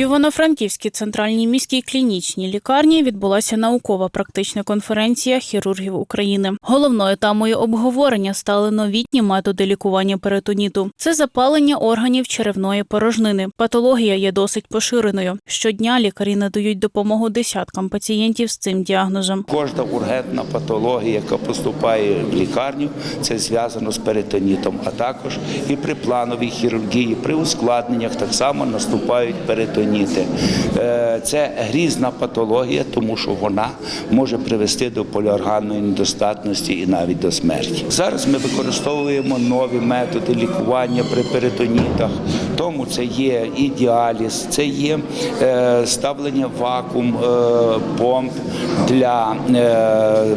Івано-Франківській центральній міській клінічній лікарні відбулася наукова практична конференція хірургів України. Головною темою обговорення стали новітні методи лікування перитоніту. Це запалення органів черевної порожнини. Патологія є досить поширеною. Щодня лікарі надають допомогу десяткам пацієнтів з цим діагнозом. Кожна ургентна патологія, яка поступає в лікарню, це зв'язано з перитонітом. А також і при плановій хірургії, при ускладненнях так само наступають перитоніти. Е, Це грізна патологія, тому що вона може привести до поліорганної недостатності і навіть до смерті. Зараз ми використовуємо нові методи лікування при перитонітах. Тому це є і діаліз, це є е, ставлення вакуум е, помп для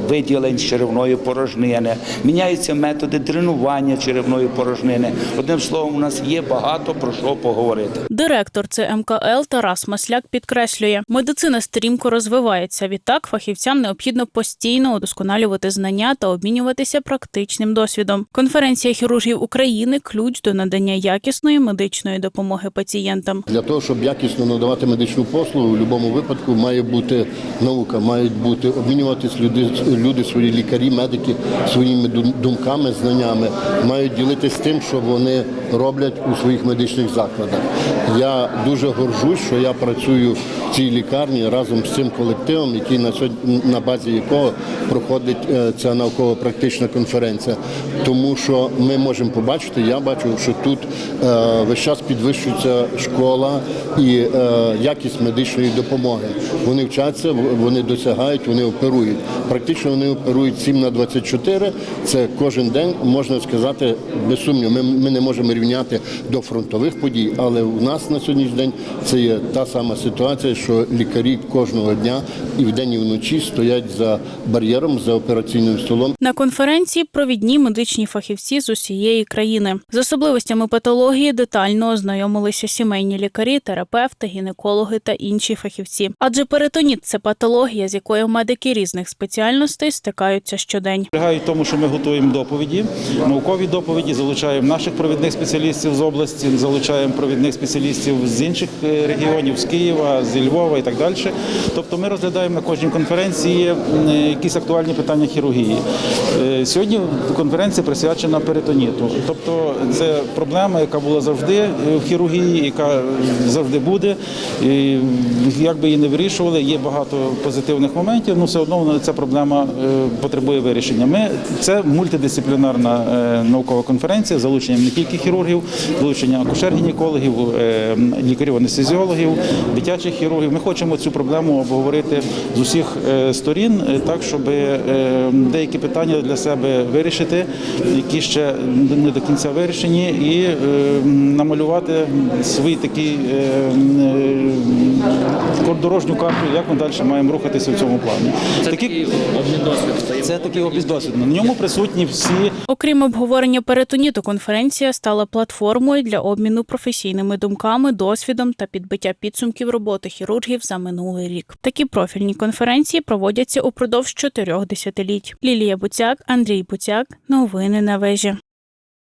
виділень черевної порожнини. Міняються методи дренування черевної порожнини. Одним словом, у нас є багато про що поговорити. Директор ЦМКЛ Тарас Масляк підкреслює, медицина стрімко розвивається. Відтак фахівцям необхідно постійно удосконалювати знання та обмінюватися практичним досвідом. Конференція хірургів України ключ до надання якісної медичної допомоги пацієнтам. Для того, щоб якісно надавати медичну послугу, в будь-якому випадку має бути наука, мають бути обмінюватись люди, люди, свої лікарі, медики своїми дум- думками, знаннями, мають ділитись тим, що вони роблять у своїх медичних закладах. Я дуже горжусь, що я працюю в цій лікарні разом з цим колективом, який на сьогодні на базі якого проходить е, ця науково-практична конференція. Тому що ми можемо побачити, я бачу, що тут е, весь час підвищується школа і е, якість медичної допомоги. Вони вчаться, вони досягають, вони оперують. Практично вони оперують 7 на 24. Це кожен день можна сказати без сумніву. Ми, ми не можемо рівняти до фронтових подій, але у нас на сьогоднішній день це є та сама ситуація, що лікарі кожного дня і вдень, і вночі стоять за бар'єром, за операційним столом На конференції провідні медичні фахівці з усієї країни з особливостями патології детально ознайомилися сімейні лікарі, терапевти, гінекологи та інші фахівці. Адже перитоніт – це патологія, з якою медики різних спеціальностей стикаються щодень. Полягає в тому, що ми готуємо доповіді, наукові доповіді, залучаємо наших провідних спеціалістів з області, залучаємо провідних спеціалістів з інших е, регіонів, з Києва, з Львова і так далі. Тобто ми розглядаємо на кожній конференції якісь актуальні питання хірургії. Е, Сьогодні конференція присвячена перитоніту. Тобто це проблема, яка була завжди е, в хірургії, яка завжди буде. І як би її не вирішували, є багато позитивних моментів, але все одно ця проблема е, потребує вирішення. Ми це мультидисциплінарна наукова конференція з залученням не тільки хірургів, залучення акушер-гінекологів, е, лікарів-анестезіологів, дитячих хірургів. Ми хочемо цю проблему обговорити з усіх е, сторін, е, так щоб е, деякі питання для себе вирішити, які ще не до кінця вирішені, і намалювати свій такий дорожню карту, як ми далі маємо рухатися в цьому плані. Це Такі- такий обмін це такий обіз досвіду. На ньому присутні всі Окрім обговорення перитоніту, конференція стала платформою для обміну професійними думками, досвідом та підбиття підсумків роботи хірургів за минулий рік. Такі профільні конференції проводяться упродовж чотирьох десятиліть. Лілія Буцяк, Андрій Буцяк. Новини на вежі.